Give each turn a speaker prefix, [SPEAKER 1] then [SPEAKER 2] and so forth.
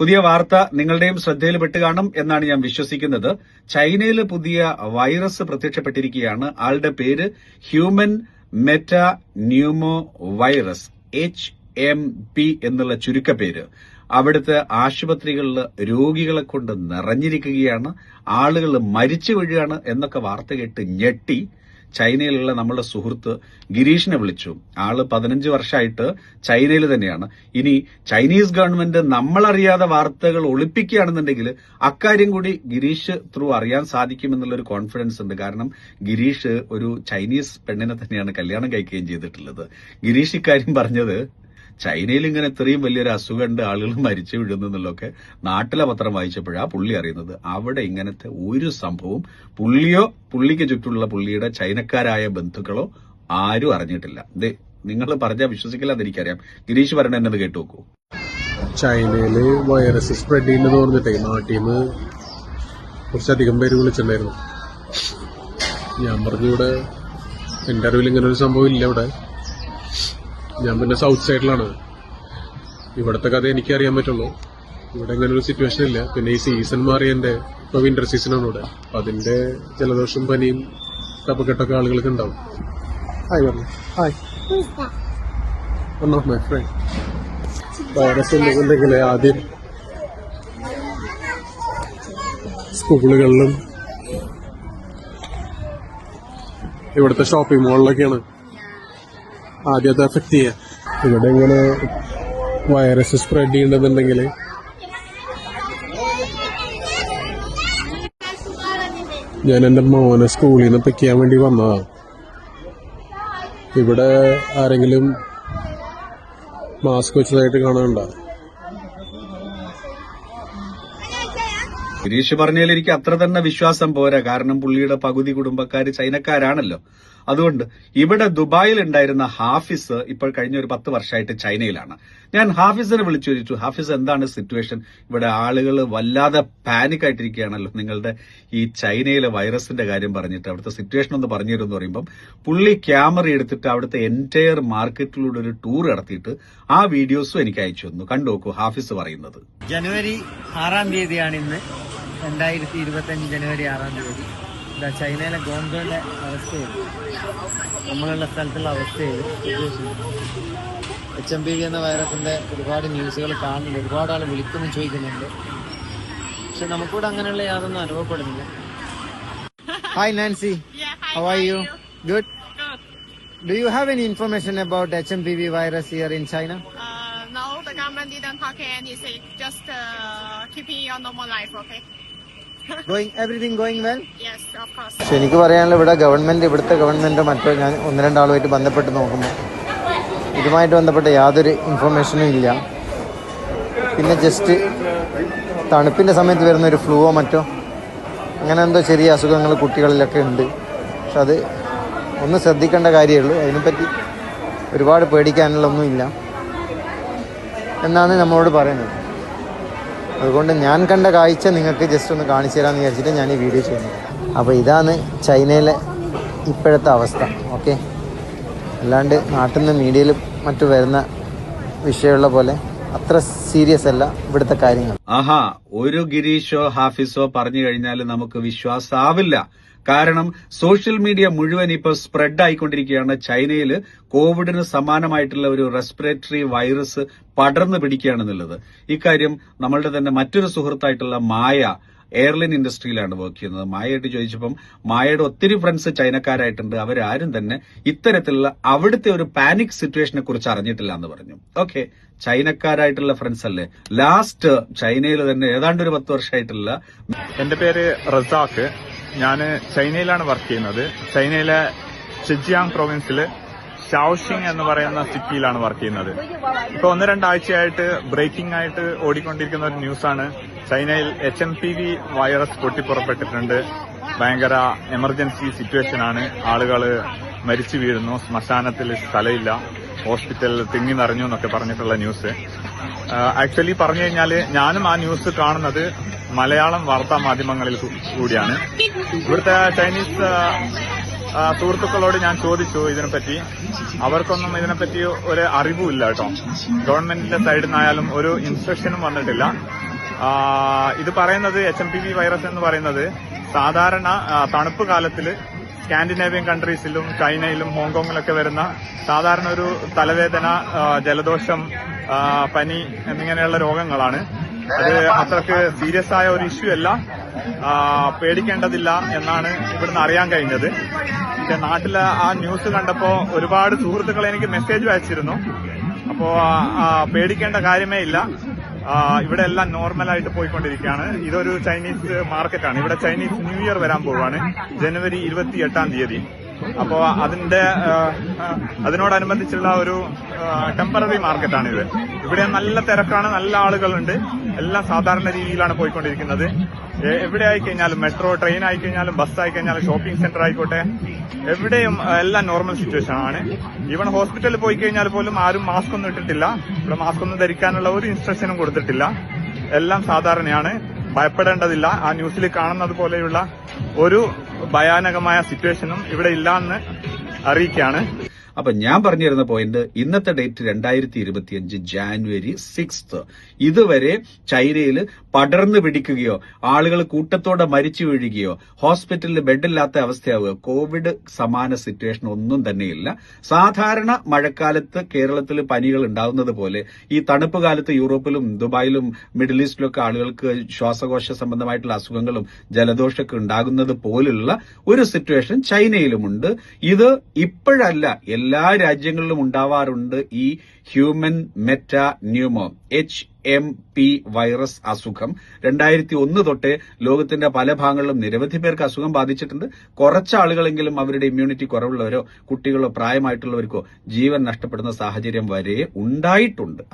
[SPEAKER 1] പുതിയ വാർത്ത നിങ്ങളുടെയും ശ്രദ്ധയിൽപ്പെട്ട് കാണും എന്നാണ് ഞാൻ വിശ്വസിക്കുന്നത്. ചൈനയിൽ പുതിയ വൈറസ് പ്രത്യക്ഷപ്പെട്ടിരിക്കുകയാണ്. ആളുടെ പേര് human meta pneumo virus H M P എന്നുള്ള ചുരുക്കപ്പേര്. അവിടുത്തെ ആശുപത്രികളിൽ രോഗികളെ കൊണ്ട് നിറഞ്ഞിരിക്കുകയാണ്. ആളുകൾ മരിച്ചു വീഴുകയാണ് എന്നൊക്കെ വാർത്ത കേട്ട് ഞെട്ടി. ചൈനയിലുള്ള നമ്മുടെ സുഹൃത്ത് ഗിരീഷിനെ വിളിച്ചു. ആൾ പതിനഞ്ച് വർഷമായിട്ട് ചൈനയിൽ തന്നെയാണ്. ഇനി ചൈനീസ് ഗവൺമെന്റ് നമ്മളറിയാതെ വാർത്തകൾ ഒളിപ്പിക്കുകയാണെന്നുണ്ടെങ്കിൽ അക്കാര്യം കൂടി ഗിരീഷ് ത്രൂ അറിയാൻ സാധിക്കുമെന്നുള്ളൊരു കോൺഫിഡൻസ് ഉണ്ട്. കാരണം ഗിരീഷ് ഒരു ചൈനീസ് പെണ്ണിനെ തന്നെയാണ് കല്യാണം കഴിക്കുകയും ചെയ്തിട്ടുള്ളത്. ഗിരീഷ് ഇക്കാര്യം പറഞ്ഞത് ചൈനയിൽ ഇങ്ങനെ ഇത്രയും വലിയൊരു അസുഖം ഉണ്ട് ആളുകൾ മരിച്ചു വീഴുന്നു എന്നുള്ളതൊക്കെ നാട്ടിലെ പത്രം വായിച്ചപ്പോഴാ പുള്ളി അറിയുന്നത്. അവിടെ ഇങ്ങനത്തെ ഒരു സംഭവം പുള്ളിയോ പുള്ളിക്ക് ചുറ്റുമുള്ള പുള്ളിയുടെ ചൈനക്കാരായ ബന്ധുക്കളോ ആരും അറിഞ്ഞിട്ടില്ല. ദേ നിങ്ങൾ പറഞ്ഞാൽ വിശ്വസിക്കില്ലെന്ന് എനിക്കറിയാം. ഗിരീഷ് പറയണ എന്നത് കേട്ടു നോക്കൂ.
[SPEAKER 2] ചൈനയിൽ വൈറസ് സ്പ്രെഡ് ചെയ്യുന്നത് പറഞ്ഞിട്ടേ നാട്ടിൽ നിന്ന് കുറച്ചധികം പേര് വിളിച്ചിട്ടുണ്ടായിരുന്നു. ഞാൻ പറഞ്ഞു ഇവിടെ അറിവിൽ ഇങ്ങനെ ഒരു സംഭവം ഇല്ല ഇവിടെ. ഞാൻ പിന്നെ സൗത്ത് സൈഡിലാണ് ഇവിടുത്തെ കഥ എനിക്ക് അറിയാൻ പറ്റുള്ളൂ. ഇവിടെ ഇങ്ങനെ ഒരു സിറ്റുവേഷൻ ഇല്ല. പിന്നെ ഈ സീസൺ മാറി എന്റെ ഇപ്പൊ വിന്റർ സീസണാണ് ഇവിടെ. അപ്പൊ അതിന്റെ ജലദോഷം പനിയും കപ്പക്കെട്ടൊക്കെ ആളുകൾക്ക് ഉണ്ടാവും. ഹായ് പറഞ്ഞു hi of my friend virus ഉണ്ടെന്നുണ്ടെങ്കിൽ ആദ്യം സ്കൂളുകളിലും ഇവിടുത്തെ ഷോപ്പിംഗ് മാളിലൊക്കെയാണ് ആദ്യം അത് എഫക്ട് ചെയ്യുക ഇവിടെ ഇങ്ങനെ വൈറസ് സ്പ്രെഡ് ചെയ്യണമെന്നുണ്ടെങ്കിൽ ഞാൻ എന്റെ മോനെ സ്കൂളിൽ നിന്ന് പിക്ക് ചെയ്യാൻ വേണ്ടി വന്നതാണ് ഇവിടെ ആരെങ്കിലും മാസ്ക് വെച്ചതായിട്ട് കാണാനുണ്ടോ?
[SPEAKER 1] ഗിരീഷ് പറഞ്ഞതിൽ എനിക്ക് അത്ര തന്നെ വിശ്വാസം പോരാ. കാരണം പുള്ളിയുടെ പകുതി കുടുംബക്കാർ ചൈനക്കാരാണല്ലോ. അതുകൊണ്ട് ഇവിടെ ദുബായിൽ ഉണ്ടായിരുന്ന ഹാഫിസ് ഇപ്പോൾ കഴിഞ്ഞ ഒരു പത്ത് വർഷമായിട്ട് ചൈനയിലാണ്. ഞാൻ ഹാഫിസിനെ വിളിച്ചു ചോദിച്ചു ഹാഫിസ് എന്താണ് സിറ്റുവേഷൻ ഇവിടെ ആളുകൾ വല്ലാതെ പാനിക് ആയിട്ടിരിക്കുകയാണല്ലോ. നിങ്ങളുടെ ഈ ചൈനയിലെ വൈറസിന്റെ കാര്യം പറഞ്ഞിട്ട് അവിടുത്തെ സിറ്റുവേഷൻ ഒന്ന് പറഞ്ഞു തരുമെന്ന് പറയുമ്പം പുള്ളി ക്യാമറ എടുത്തിട്ട് അവിടുത്തെ എന്റയർ മാർക്കറ്റിലൂടെ ഒരു ടൂർ നടത്തിയിട്ട് ആ വീഡിയോസും എനിക്ക് അയച്ചു തന്നു. കണ്ടു നോക്കൂ ഹാഫിസ് പറയുന്നത്.
[SPEAKER 3] ജനുവരി ആറാം തീയതിയാണ് ഇന്ന്. രണ്ടായിരത്തി ഇരുപത്തി ജനുവരി ആറാം തീയതി. ചൈനയിലെ ഗോങ്കോന്റെ അവസ്ഥയിൽ നമ്മളുള്ള സ്ഥലത്തുള്ള അവസ്ഥയിൽ എച്ച് എം പി വി എന്ന വൈറസിന്റെ ഒരുപാട് ന്യൂസുകൾ കാണുന്നുണ്ട്. ഒരുപാട് ആൾ വിളിക്കുന്നു ചോദിക്കുന്നുണ്ട്. പക്ഷെ നമുക്കിവിടെ അങ്ങനെയുള്ള യാതൊന്നും അനുഭവപ്പെടുന്നില്ല. Hi Nancy. How are you good. Do you have any information about H M P V virus year in China
[SPEAKER 4] Uh, no, the government didn't talk anything. Just uh, keeping your normal life, okay?
[SPEAKER 3] Going everything going well
[SPEAKER 4] Yes, of course.
[SPEAKER 3] പക്ഷെ എനിക്ക് പറയാനുള്ള ഇവിടെ government ഇവിടുത്തെ ഗവൺമെന്റോ മറ്റോ ഞാൻ ഒന്ന് രണ്ടാളുമായിട്ട് ബന്ധപ്പെട്ട് നോക്കുമ്പോൾ ഇതുമായിട്ട് ബന്ധപ്പെട്ട യാതൊരു ഇൻഫർമേഷനും ഇല്ല. പിന്നെ ജസ്റ്റ് തണുപ്പിന്റെ സമയത്ത് വരുന്ന ഒരു ഫ്ലൂവോ മറ്റോ? അങ്ങനെ എന്തോ ചെറിയ അസുഖങ്ങൾ കുട്ടികളിലൊക്കെ ഉണ്ട്. പക്ഷെ അത് ഒന്ന് ശ്രദ്ധിക്കേണ്ട കാര്യമേ ഉള്ളൂ അതിനെപ്പറ്റി ഒരുപാട് പേടിക്കാനുള്ള ഒന്നുമില്ല എന്നാണ് നമ്മളോട് പറയുന്നത്. അതുകൊണ്ട് ഞാൻ കണ്ട കാഴ്ച നിങ്ങൾക്ക് ജസ്റ്റ് ഒന്ന് കാണിച്ചു തരാമെന്ന് വിചാരിച്ചിട്ട് ഞാൻ ഈ വീഡിയോ ചെയ്യുന്നത്. അപ്പോൾ ഇതാണ് ചൈനയിലെ ഇപ്പോഴത്തെ അവസ്ഥ ഓക്കെ അല്ലാണ്ട് നാട്ടിൽ നിന്ന് മീഡിയയിൽ മറ്റു വരുന്ന വിഷയമുള്ള പോലെ അത്ര സീരിയസ് അല്ല ഇവിടുത്തെ കാര്യങ്ങൾ.
[SPEAKER 1] ആഹാ ഒരു ഗിരീഷോ ഹാഫിസോ പറഞ്ഞു കഴിഞ്ഞാൽ നമുക്ക് വിശ്വാസാവില്ല. കാരണം സോഷ്യൽ മീഡിയ മുഴുവൻ ഇപ്പോൾ സ്പ്രെഡ് ആയിക്കൊണ്ടിരിക്കുകയാണ്. ചൈനയിൽ കോവിഡിന് സമാനമായിട്ടുള്ള ഒരു റെസ്പിറേറ്ററി വൈറസ് പടർന്നു പിടിക്കുകയാണെന്നുള്ളത്. ഇക്കാര്യം നമ്മളുടെ തന്നെ മറ്റൊരു സുഹൃത്തായിട്ടുള്ള മായ എയർലൈൻ ഇൻഡസ്ട്രിയിലാണ് വർക്ക് ചെയ്യുന്നത്. മായയായിട്ട് ചോദിച്ചപ്പം മായയുടെ ഒത്തിരി ഫ്രണ്ട്സ് ചൈനക്കാരായിട്ടുണ്ട്. അവരാരും തന്നെ ഇത്തരത്തിലുള്ള അവിടുത്തെ ഒരു പാനിക് സിറ്റുവേഷനെ കുറിച്ച് അറിഞ്ഞിട്ടില്ല എന്ന് പറഞ്ഞു. ഓക്കെ ചൈനക്കാരായിട്ടുള്ള ഫ്രണ്ട്സ് അല്ലേ? ലാസ്റ്റ് ചൈനയിൽ തന്നെ ഏതാണ്ട് ഒരു പത്ത് വർഷമായിട്ടുള്ള
[SPEAKER 5] എന്റെ പേര് റസാഖ് ഞാൻ ചൈനയിലാണ് വർക്ക് ചെയ്യുന്നത്. ചൈനയിലെ ഷിജിയാങ് പ്രൊവിൻസിൽ ഷാ오ഷിങ് എന്ന് പറയുന്ന സിറ്റിയിലാണ് വർക്ക് ചെയ്യുന്നത്. ഇപ്പൊ ഒന്ന് രണ്ടാഴ്ചയായിട്ട് ബ്രേക്കിംഗ് ആയിട്ട് ഓടിക്കൊണ്ടിരിക്കുന്ന ഒരു ന്യൂസാണ് ചൈനയിൽ H M P V virus പൊട്ടിപ്പുറപ്പെട്ടിട്ടുണ്ട്. ഭയങ്കര എമർജൻസി സിറ്റുവേഷൻ ആണ് ആളുകൾ മരിച്ചു വീഴുന്നു. ശ്മശാനത്തിൽ സ്ഥലമില്ല. ഹോസ്പിറ്റലിൽ തിങ്ങി നിറഞ്ഞു എന്നൊക്കെ പറഞ്ഞിട്ടുള്ള ന്യൂസ്. ആക്ച്വലി പറഞ്ഞു കഴിഞ്ഞാൽ ഞാനും ആ ന്യൂസ് കാണുന്നത് മലയാളം വാർത്താ മാധ്യമങ്ങളിൽ കൂടിയാണ്. ഇവിടുത്തെ ചൈനീസ് സുഹൃത്തുക്കളോട് ഞാൻ ചോദിച്ചു ഇതിനെപ്പറ്റി. അവർക്കൊന്നും ഇതിനെപ്പറ്റി ഒരു അറിവുമില്ല കേട്ടോ. ഗവൺമെന്റിന്റെ സൈഡിൽ നിന്നായാലും ഒരു ഇൻസ്ട്രക്ഷനും വന്നിട്ടില്ല. ഇത് പറയുന്നത് H M P V virus എന്ന് പറയുന്നത് സാധാരണ തണുപ്പ് കാലത്തിൽ സ്കാൻഡിനേവിയൻ കൺട്രീസിലും ചൈനയിലും ഹോങ്കോങ്ങിലൊക്കെ വരുന്ന സാധാരണ ഒരു തലവേദന ജലദോഷം പനി എന്നിങ്ങനെയുള്ള രോഗങ്ങളാണ്. അത് അത്രയ്ക്ക് സീരിയസ് ആയ ഒരു ഇഷ്യൂ അല്ല. പേടിക്കേണ്ടതില്ല എന്നാണ് ഇവിടുന്ന് അറിയാൻ കഴിഞ്ഞത്. പക്ഷെ നാട്ടിലെ ആ ന്യൂസ് കണ്ടപ്പോൾ ഒരുപാട് സുഹൃത്തുക്കൾ എനിക്ക് മെസ്സേജ് അയച്ചിരുന്നു. അപ്പോ ആ, ആ, പേടിക്കേണ്ട കാര്യമേ ഇല്ല. ഇവിടെ എല്ലാം നോർമലായിട്ട് പോയിക്കൊണ്ടിരിക്കുകയാണ്. ഇതൊരു ചൈനീസ് മാർക്കറ്റാണ് ഇവിടെ ചൈനീസ് ന്യൂ ഇയർ വരാൻ പോവുകയാണ്. ജനുവരി ഇരുപത്തി എട്ടാം തീയതി. അപ്പോ അതിന്റെ അതിനോടനുബന്ധിച്ചുള്ള ഒരു ടെമ്പററി മാർക്കറ്റാണ് ഇത് ഇവിടെ നല്ല തിരക്കാണ് നല്ല ആളുകളുണ്ട്. എല്ലാം സാധാരണ രീതിയിലാണ് പോയിക്കൊണ്ടിരിക്കുന്നത്. എവിടെ ആയിക്കഴിഞ്ഞാലും മെട്രോ ട്രെയിൻ ആയിക്കഴിഞ്ഞാലും ബസ് ആയിക്കഴിഞ്ഞാലും ഷോപ്പിംഗ് സെന്റർ ആയിക്കോട്ടെ എവിടെയും എല്ലാം നോർമൽ സിറ്റുവേഷൻ ആണ്. ഈവൻ ഹോസ്പിറ്റലിൽ പോയി കഴിഞ്ഞാൽ പോലും ആരും മാസ്ക് ഒന്നും ഇട്ടിട്ടില്ല. ഇവിടെ മാസ്ക് ഒന്നും ധരിക്കാനുള്ള ഒരു ഇൻസ്ട്രക്ഷനും കൊടുത്തിട്ടില്ല. എല്ലാം സാധാരണയാണ്. ഭയപ്പെടേണ്ടതില്ല. ആ ന്യൂസിൽ കാണുന്നത് പോലെയുള്ള ഒരു ഭയാനകമായ സിറ്റുവേഷനും ഇവിടെ ഇല്ല എന്ന് അറിയിക്കുകയാണ്.
[SPEAKER 1] അപ്പൊ ഞാൻ പറഞ്ഞിരുന്ന പോയിന്റ് ഇന്നത്തെ ഡേറ്റ് രണ്ടായിരത്തി ഇരുപത്തിയഞ്ച് ജാനുവരി സിക്സ്ത് ഇതുവരെ ചൈനയിൽ പടർന്നു പിടിക്കുകയോ ആളുകൾ കൂട്ടത്തോടെ മരിച്ചു വീഴുകയോ ഹോസ്പിറ്റലിൽ ബെഡില്ലാത്ത അവസ്ഥയാവുക കോവിഡ് സമാന സിറ്റുവേഷൻ ഒന്നും തന്നെയില്ല. സാധാരണ മഴക്കാലത്ത് കേരളത്തിൽ പനികൾ ഉണ്ടാവുന്നത് പോലെ ഈ തണുപ്പ് കാലത്ത് യൂറോപ്പിലും ദുബായിലും മിഡിൽ ഈസ്റ്റിലൊക്കെ ആളുകൾക്ക് ശ്വാസകോശ സംബന്ധമായിട്ടുള്ള അസുഖങ്ങളും ജലദോഷമൊക്കെ ഉണ്ടാകുന്നത് പോലുള്ള ഒരു സിറ്റുവേഷൻ ചൈനയിലുമുണ്ട്. ഇത് ഇപ്പോഴല്ല എല്ലാ രാജ്യങ്ങളിലും ഉണ്ടാവാറുണ്ട് ഈ human meta pneumo H M P virus അസുഖം. രണ്ടായിരത്തി ഒന്ന് തൊട്ടേ ലോകത്തിന്റെ പല ഭാഗങ്ങളിലും നിരവധി പേർക്ക് അസുഖം ബാധിച്ചിട്ടുണ്ട്. കുറച്ച് ആളുകളെങ്കിലും അവരുടെ ഇമ്മ്യൂണിറ്റി കുറവുള്ളവരോ കുട്ടികളോ പ്രായമായിട്ടുള്ളവർക്കോ ജീവൻ നഷ്ടപ്പെടുന്ന സാഹചര്യം വരെ ഉണ്ടായിട്ടുണ്ട്.